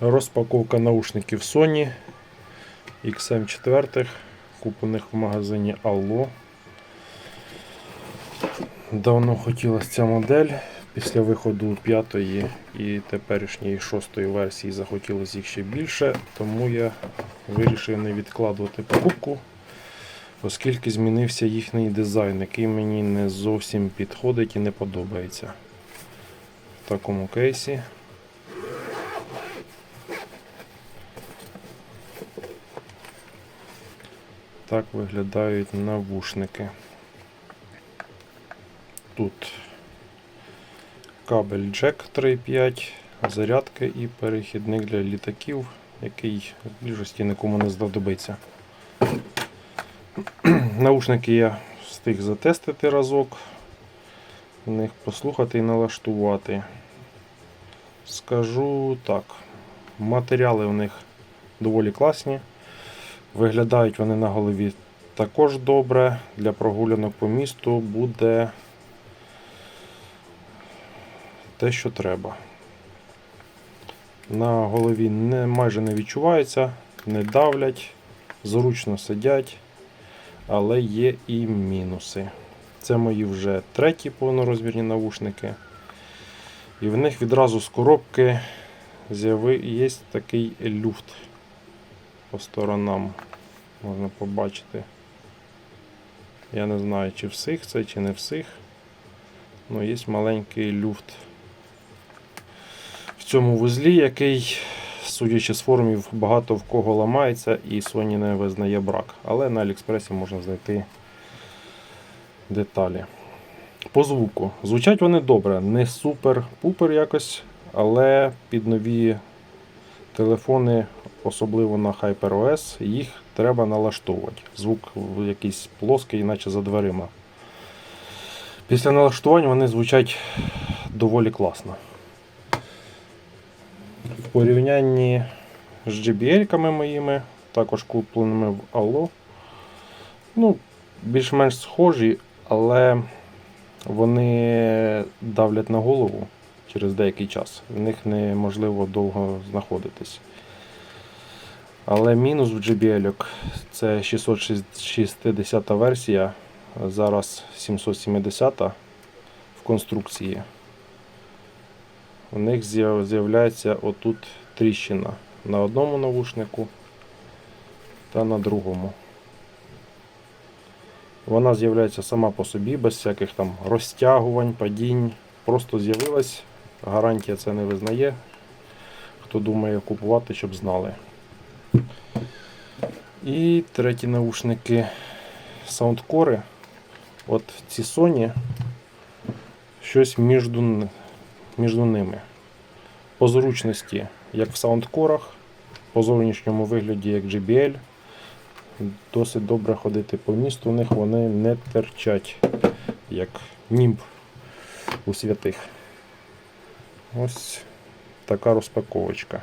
Розпаковка наушників Sony XM4, куплених в магазині Allo. Давно хотілося ця модель. Після виходу п'ятої і теперішньої шостої версії захотілося їх ще більше, тому я вирішив не відкладувати покупку, оскільки змінився їхній дизайн, який мені не зовсім підходить і не подобається. В такому кейсі. Так виглядають навушники. Тут кабель джек 3.5, зарядка і перехідник для літаків, який в більшості нікому не знадобиться. Наушники я встиг затестити разок, в них послухати і налаштувати. Скажу так, матеріали в них доволі класні. Виглядають вони на голові також добре. Для прогулянок по місту буде те, що треба. На голові не, майже не відчувається, не давлять, зручно сидять, але є і мінуси. Це мої вже треті повнорозмірні навушники. І в них відразу з коробки є такий люфт по сторонам. Можна побачити. Я не знаю, чи всіх це, чи не всіх. Ну, є маленький люфт в цьому вузлі, який, судячи з форумів, багато в кого ламається і Sony не визнає брак. Але на Аліекспресі можна знайти деталі. По звуку. Звучать вони добре, не супер-пупер якось, але під нові телефони, особливо на HyperOS, їх треба налаштовувати. Звук якийсь плоский, наче за дверима. Після налаштування вони звучать доволі класно. В порівнянні з JBL-ками моїми, також купленими в Allo, ну, більш-менш схожі, але вони давлять на голову через деякий час. В них неможливо довго знаходитись. Але мінус в JBL це 660 версія, зараз 770 в конструкції. У них з'являється отут тріщина на одному навушнику та на другому. Вона з'являється сама по собі, без всяких там розтягувань, падінь. Просто з'явилась, гарантія це не визнає. Хто думає купувати, щоб знали. І треті наушники Soundcore. От ці Sony щось між, між ними. По зручності, як в саундкорах, по зовнішньому вигляді, як JBL. Досить добре ходити по місту, у них вони не терчать, як німб у святих. Ось така розпаковочка.